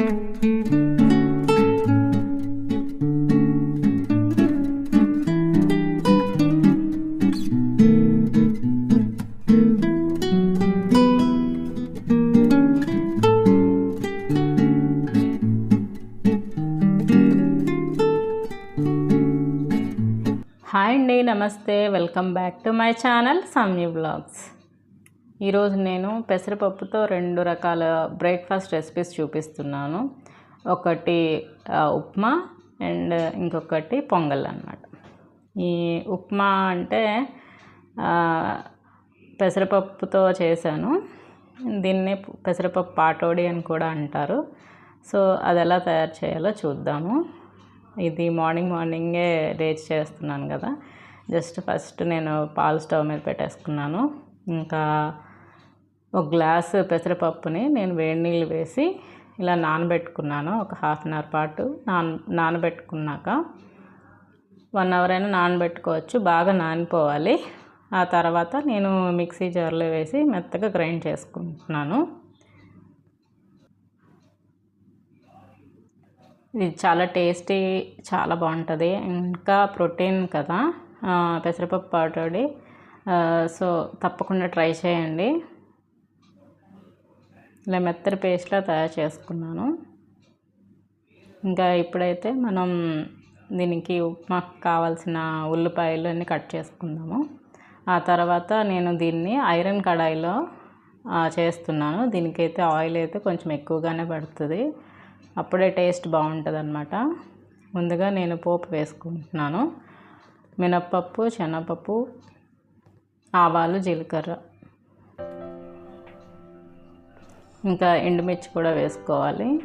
Hi అండి నమస్తే. Welcome back to my channel Samyu vlogs ఈరోజు నేను పెసరపప్పుతో రెండు రకాల బ్రేక్ఫాస్ట్ రెసిపీస్ చూపిస్తున్నాను. ఒకటి ఉప్మా అండ్ ఇంకొకటి పొంగల్ అన్నమాట. ఈ ఉప్మా అంటే పెసరపప్పుతో చేశాను. దీన్ని పెసరపప్పు పాటోడి అని కూడా అంటారు. సో అది ఎలా తయారు చేయాలో చూద్దాము. ఇది మార్నింగ్ మార్నింగే రేజ్ చేస్తున్నాను కదా. జస్ట్ ఫస్ట్ నేను పాలు స్టవ్ మీద పెట్టేసుకున్నాను. ఇంకా ఒక గ్లాస్ పెసరపప్పుని నేను వేడి నీళ్ళు వేసి ఇలా నానబెట్టుకున్నాను. ఒక హాఫ్ అన్ అవర్ పాటు నాన నానబెట్టుకున్నాక వన్ అవర్ అయినా నానబెట్టుకోవచ్చు. బాగా నానిపోవాలి. ఆ తర్వాత నేను మిక్సీ జార్లో వేసి మెత్తగా గ్రైండ్ చేసుకుంటున్నాను. ఇది చాలా టేస్టీ చాలా బాగుంటుంది. ఇంకా ప్రోటీన్ కదా పెసరపప్పు పాటోడి సో తప్పకుండా ట్రై చేయండి. ఇలా మెత్తటి పేస్ట్లా తయారు చేసుకున్నాను. ఇంకా ఇప్పుడైతే మనం దీనికి ఉప్మాకు కావాల్సిన ఉల్లిపాయలు అన్నీ కట్ చేసుకుందాము. ఆ తర్వాత నేను దీన్ని ఐరన్ కడాయిలో చేస్తున్నాను. దీనికైతే ఆయిల్ అయితే కొంచెం ఎక్కువగానే పడుతుంది. అప్పుడే టేస్ట్ బాగుంటుంది అనమాట ముందుగా నేను పోపు వేసుకుంటున్నాను. మినప్పప్పు శనగపప్పు ఆవాలు జీలకర్ర. ఇంకా ఎండుమిర్చి కూడా వేసుకోవాలి.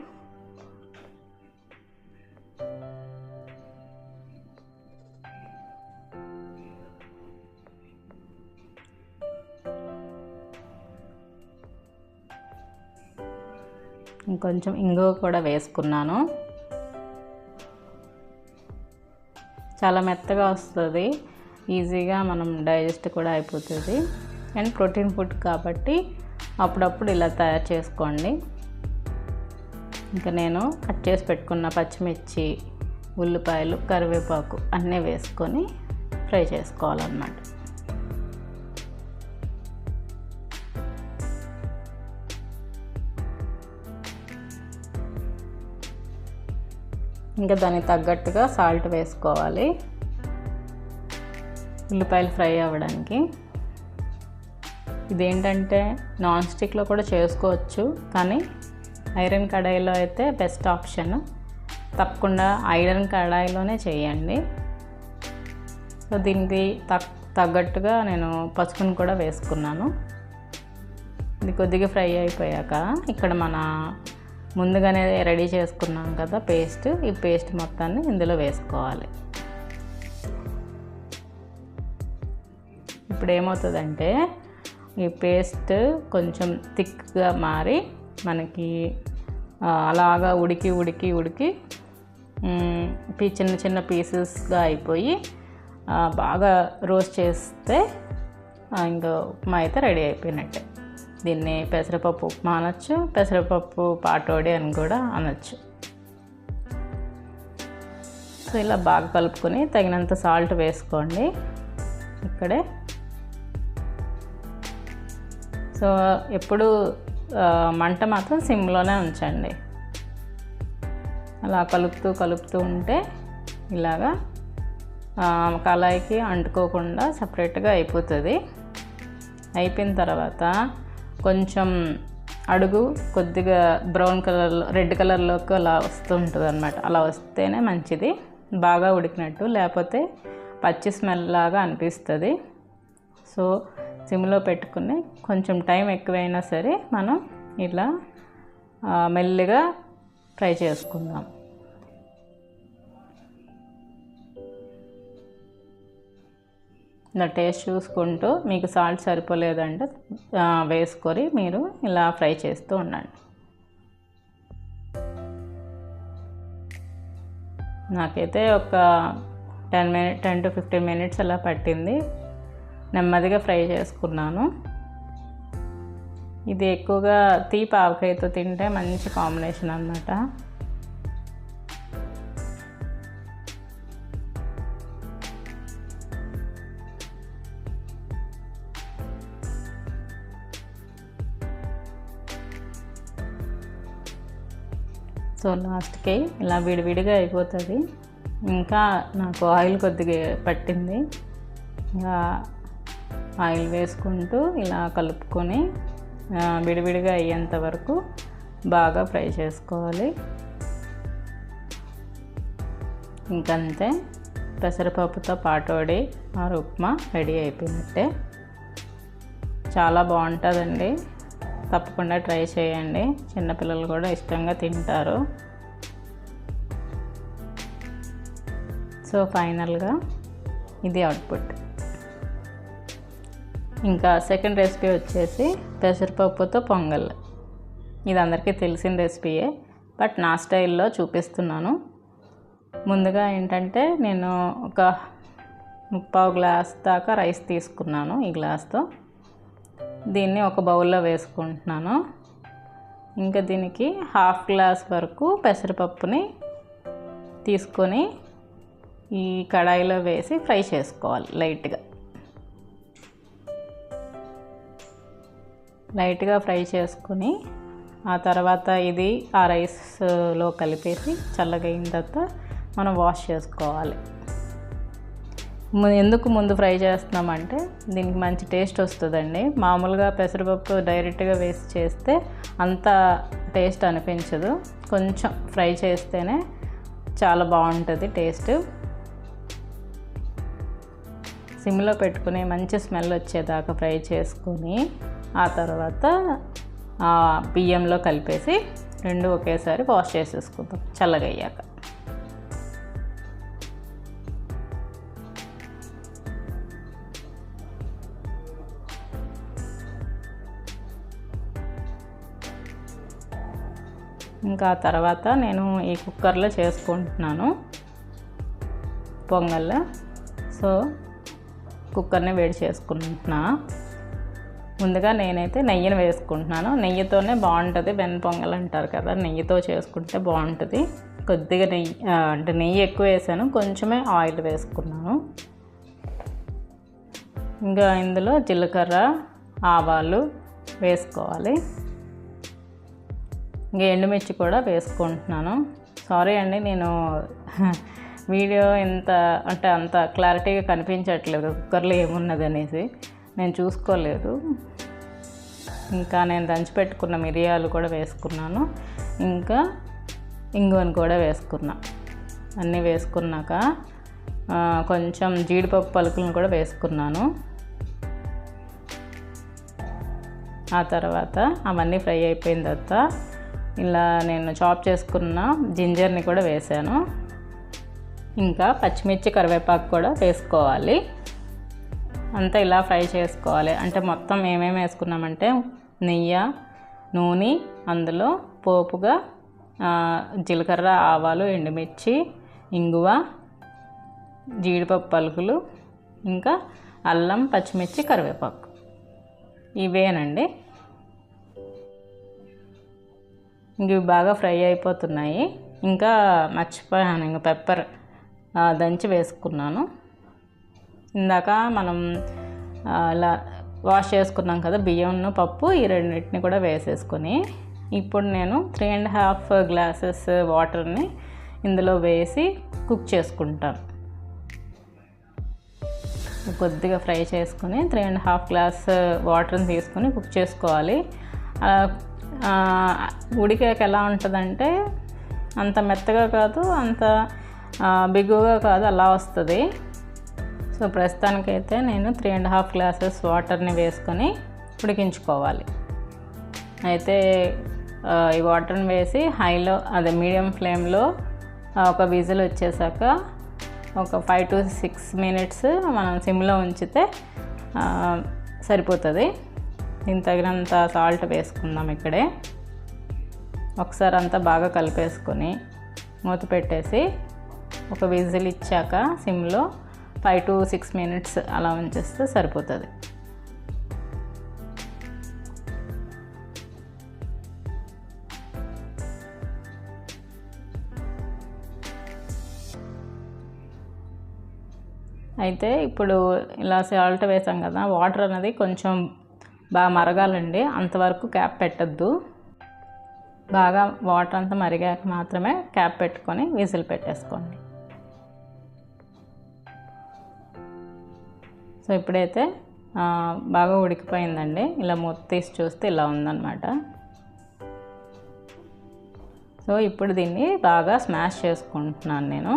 ఇంకొంచెం ఇంగువ కూడా వేసుకున్నాను. చాలా మెత్తగా వస్తుంది. ఈజీగా మనం డైజెస్ట్ కూడా అయిపోతుంది. అండ్ ప్రోటీన్ ఫుడ్ కాబట్టి అప్పుడప్పుడు ఇలా తయారు చేసుకోండి. ఇంకా నేను కట్ చేసి పెట్టుకున్న పచ్చిమిర్చి ఉల్లిపాయలు కరివేపాకు అన్నీ వేసుకొని ఫ్రై చేసుకోవాలన్నమాట. ఇంకా దానికి తగ్గట్టుగా సాల్ట్ వేసుకోవాలి. ఉల్లిపాయలు ఫ్రై అవ్వడానికి. ఇదేంటంటే నాన్ స్టిక్లో కూడా చేసుకోవచ్చు కానీ ఐరన్ కడాయిలో అయితే బెస్ట్ ఆప్షన్. తప్పకుండా ఐరన్ కడాయిలోనే చేయండి. సో దీనికి తగ్ తగ్గట్టుగా నేను పసుపుని కూడా వేసుకున్నాను. ఇది కొద్దిగా ఫ్రై అయిపోయాక ఇక్కడ మన ముందుగానే రెడీ చేసుకున్నాం కదా పేస్ట్. ఈ పేస్ట్ మొత్తాన్ని ఇందులో వేసుకోవాలి. ఇప్పుడు ఏమవుతుందంటే ఈ పేస్ట్ కొంచెం థిక్గా మారి మనకి అలాగా ఉడికి ఉడికి ఉడికి చిన్న చిన్న పీసెస్గా అయిపోయి బాగా రోస్ట్ చేస్తే ఇంకా ఉప్మా అయితే రెడీ అయిపోయినట్టే. దీన్ని పెసరపప్పు ఉప్మా అనొచ్చు పెసరపప్పు పాటోడి అని కూడా అనొచ్చు. సో ఇలా బాగా కలుపుకొని తగినంత సాల్ట్ వేసుకోండి. ఇక్కడే సో ఎప్పుడు మంట మాత్రం సిమ్లోనే ఉంచండి. అలా కలుపుతూ కలుపుతూ ఉంటే ఇలాగా కళాయికి అంటుకోకుండా సపరేట్గా అయిపోతుంది. అయిపోయిన తర్వాత కొంచెం అడుగు కొద్దిగా బ్రౌన్ కలర్లో రెడ్ కలర్లోకి అలా వస్తూ ఉంటుంది అనమాట అలా వస్తేనే మంచిది. బాగా ఉడికినట్టు లేకపోతే పచ్చి స్మెల్ లాగా అనిపిస్తుంది. సో సిమ్లో పెట్టుకుని కొంచెం టైం ఎక్కువైనా సరే మనం ఇలా మెల్లగా మెల్లిగా ఫ్రై చేసుకుందాం. ఇలా టేస్ట్ చూసుకుంటూ మీకు సాల్ట్ సరిపోలేదంటే వేసుకొని మీరు ఇలా ఫ్రై చేస్తూ ఉండండి. నాకైతే ఒక ten minute ten to fifteen minutes అలా పట్టింది. నెమ్మదిగా ఫ్రై చేసుకున్నాను. ఇది ఎక్కువగా తీపి ఆవకాయతో తింటే మంచి కాంబినేషన్ అన్నమాట. సో లాస్ట్కి ఇలా విడివిడిగా అయిపోతుంది. ఇంకా నాకు ఆయిల్ కొద్దిగా పట్టింది. ఇంకా ఆయిల్ వేసుకుంటూ ఇలా కలుపుకొని విడివిడిగా అయ్యేంత వరకు బాగా ఫ్రై చేసుకోవాలి. ఇంకంతే. పెసరపప్పుతో పాటోడి ఆరు ఉప్మా రెడీ అయిపోయినట్టే. చాలా బాగుంటుందండి. తప్పకుండా ట్రై చేయండి. చిన్నపిల్లలు కూడా ఇష్టంగా తింటారు. సో ఫైనల్గా ఇది అవుట్పుట్. ఇంకా సెకండ్ రెసిపీ వచ్చేసి పెసరపప్పుతో పొంగల్. ఇది అందరికీ తెలిసిన రెసిపీయే బట్ నా స్టైల్లో చూపిస్తున్నాను. ముందుగా ఏంటంటే నేను ఒక ముప్పావు గ్లాస్ దాకా రైస్ తీసుకున్నాను ఈ గ్లాస్తో. దీన్ని ఒక బౌల్లో వేసుకుంటున్నాను. ఇంకా దీనికి హాఫ్ గ్లాస్ వరకు పెసరపప్పుని తీసుకొని ఈ కడాయిలో వేసి ఫ్రై చేసుకోవాలి లైట్గా. లైట్గా ఫ్రై చేసుకొని ఆ తర్వాత ఇది ఆ రైస్లో కలిపేసి చల్లగా అయిన తర్వాత మనం వాష్ చేసుకోవాలి. ఎందుకు ముందు ఫ్రై చేస్తున్నామంటే దీనికి మంచి టేస్ట్ వస్తుందండి. మామూలుగా పెసరపప్పు డైరెక్ట్గా వేసి చేస్తే అంత టేస్ట్ అనిపించదు. కొంచెం ఫ్రై చేస్తేనే చాలా బాగుంటుంది టేస్ట్. సిమ్లో పెట్టుకుని మంచి స్మెల్ వచ్చేదాకా ఫ్రై చేసుకొని ఆ తర్వాత ఆ బియ్యంలో కలిపేసి రెండు ఒకేసారి వాష్ చేసేసుకుందాం చల్లగయ్యాక. ఇంకా తర్వాత నేను ఈ కుక్కర్లో చేసుకుంటున్నాను పొంగల్ సో కుక్కర్ని వేడి చేసుకుంటున్నా. ముందుగా నేనైతే నెయ్యిని వేసుకుంటున్నాను. నెయ్యితోనే బాగుంటుంది. బెన్ పొంగల్ అంటారు కదా నెయ్యితో చేసుకుంటే బాగుంటుంది. కొద్దిగా నెయ్యి అంటే నెయ్యి ఎక్కువ వేసాను. కొంచెమే ఆయిల్ వేసుకున్నాను. ఇంకా ఇందులో జీలకర్ర ఆవాలు వేసుకోవాలి. ఇంకా ఎండుమిర్చి కూడా వేసుకుంటున్నాను. సారీ అండి నేను వీడియో ఎంత అంటే అంత క్లారిటీగా కనిపించట్లేదు. కుక్కర్లో ఏమున్నది అనేసి. నేను చూసుకోలేదు. ఇంకా నేను దంచి పెట్టుకున్న మిరియాలు కూడా వేసుకున్నాను. ఇంకా ఇంగువని కూడా వేసుకున్నా. అన్నీ వేసుకున్నాక కొంచెం జీడిపప్పు పలుకులను కూడా వేసుకున్నాను. ఆ తర్వాత అవన్నీ ఫ్రై అయిపోయిన తర్వాత ఇలా నేను చాప్ చేసుకున్న జింజర్ని కూడా వేసాను ఇంకా పచ్చిమిర్చి కరివేపాకు కూడా వేసుకోవాలి. అంతా ఇలా ఫ్రై చేసుకోవాలి. అంటే మొత్తం ఏమేమి వేసుకున్నామంటే నెయ్యి నూనె అందులో పోపుగా జీలకర్ర ఆవాలు ఎండుమిర్చి ఇంగువ జీడిపప్పు పలుకులు ఇంకా అల్లం పచ్చిమిర్చి కరివేపాకు. ఇవేనండి. ఇవి బాగా ఫ్రై అయిపోతున్నాయి. ఇంకా మర్చిపోయాను ఇంకా పెప్పర్ దంచి వేసుకున్నాను. ఇందాక మనం ఇలా వాష్ చేసుకున్నాం కదా బియ్యంను పప్పు ఈ రెండింటిని కూడా వేసేసుకొని ఇప్పుడు నేను త్రీ అండ్ హాఫ్ గ్లాసెస్ వాటర్ని ఇందులో వేసి కుక్ చేసుకుంటాను. కొద్దిగా ఫ్రై చేసుకొని త్రీ అండ్ హాఫ్ గ్లాస్ వాటర్ని తీసుకొని కుక్ చేసుకోవాలి. ఉడికాక ఎలా ఉంటుందంటే అంత మెత్తగా కాదు అంత బిగుగా కాదు అలా వస్తుంది. సో ప్రస్తుతానికైతే నేను త్రీ అండ్ హాఫ్ గ్లాసెస్ వాటర్ని వేసుకొని ఉడికించుకోవాలి. అయితే ఈ వాటర్ని వేసి హైలో అదే మీడియం ఫ్లేమ్లో ఒక విజిల్ వచ్చేసాక ఒక ఫైవ్ టు సిక్స్ మినిట్స్ మనం సిమ్లో ఉంచితే సరిపోతుంది. దీనికి తగినంత సాల్ట్ వేసుకుందాం ఇక్కడే. ఒకసారి అంతా బాగా కలిపేసుకొని మూత పెట్టేసి ఒక విజిల్ ఇచ్చాక సిమ్లో ఫైవ్ టు సిక్స్ మినిట్స్ అలా ఉంచేస్తే సరిపోతుంది. అయితే ఇప్పుడు ఇలా సాల్ట్ వేసాం కదా వాటర్ అనేది కొంచెం బాగా మరగాలండి అంతవరకు క్యాప్ పెట్టద్దు. బాగా వాటర్ అంతా మరిగాక మాత్రమే క్యాప్ పెట్టుకొని విజిల్ పెట్టేసుకోండి. సో ఇప్పుడైతే బాగా ఉడికిపోయిందండి. ఇలా మూత తీసి చూస్తే ఇలా ఉందన్నమాట. సో ఇప్పుడు దీన్ని బాగా స్మాష్ చేసుకుంటున్నాను నేను.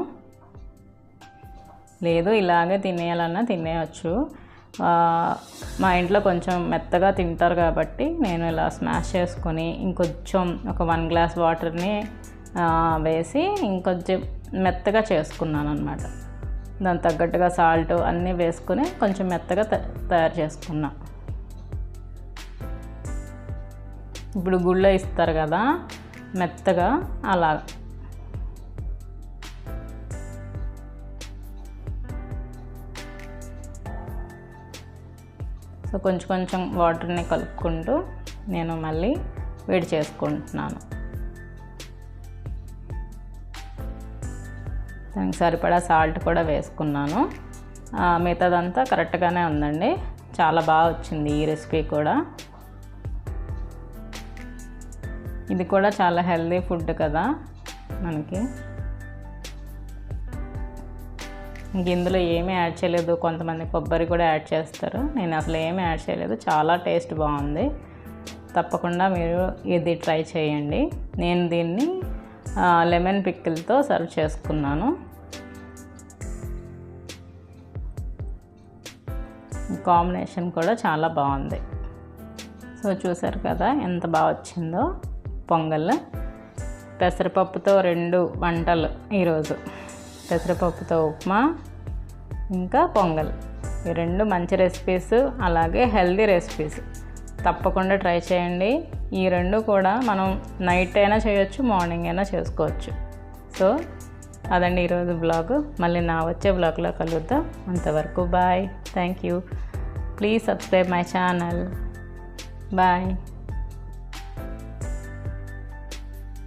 లేదు ఇలాగే తినేయాలన్నా తినేయచ్చు. మా ఇంట్లో కొంచెం మెత్తగా తింటారు కాబట్టి నేను ఇలా స్మాష్ చేసుకొని ఇంకొంచెం ఒక వన్ గ్లాస్ వాటర్ని వేసి ఇంకొంచెం మెత్తగా చేసుకున్నాను అనమాట దానికి తగ్గట్టుగా సాల్ట్ అన్నీ వేసుకొని కొంచెం మెత్తగా తయారు చేసుకున్నా. ఇప్పుడు గుళ్ళో ఇస్తారు కదా మెత్తగా అలా. సో కొంచెం కొంచెం వాటర్ని కలుపుకుంటూ నేను మళ్ళీ వేడి చేసుకుంటున్నాను. దానికి సరిపడా సాల్ట్ కూడా వేసుకున్నాను. మిగతాదంతా కరెక్ట్గానే ఉందండి. చాలా బాగా వచ్చింది ఈ రెసిపీ కూడా. ఇది కూడా చాలా హెల్దీ ఫుడ్ కదా మనకి. ఇంక ఇందులో ఏమీ యాడ్ చేయలేదు. కొంతమంది కొబ్బరి కూడా యాడ్ చేస్తారు. నేను అసలు ఏమీ యాడ్ చేయలేదు. చాలా టేస్ట్ బాగుంది. తప్పకుండా మీరు ఇది ట్రై చేయండి. నేను దీన్ని లెమన్ పిక్కిల్తో సర్వ్ చేసుకున్నాను. కాంబినేషన్ కూడా చాలా బాగుంది. సో చూసారు కదా ఎంత బాగా వచ్చిందో పొంగల్. పెసరపప్పుతో రెండు వంటలు ఈరోజు. పెసరపప్పుతో ఉప్మా ఇంకా పొంగల్. ఈ రెండు మంచి రెసిపీస్ అలాగే హెల్దీ రెసిపీస్ తప్పకుండా ట్రై చేయండి. ఈ రెండు కూడా మనం నైట్ అయినా చేయొచ్చు మార్నింగ్ అయినా చేసుకోవచ్చు. సో అదండి ఈరోజు బ్లాగ్ మళ్ళీ నా వచ్చే బ్లాగ్లో కలుద్దాం. అంతవరకు bye thank you please subscribe my channel bye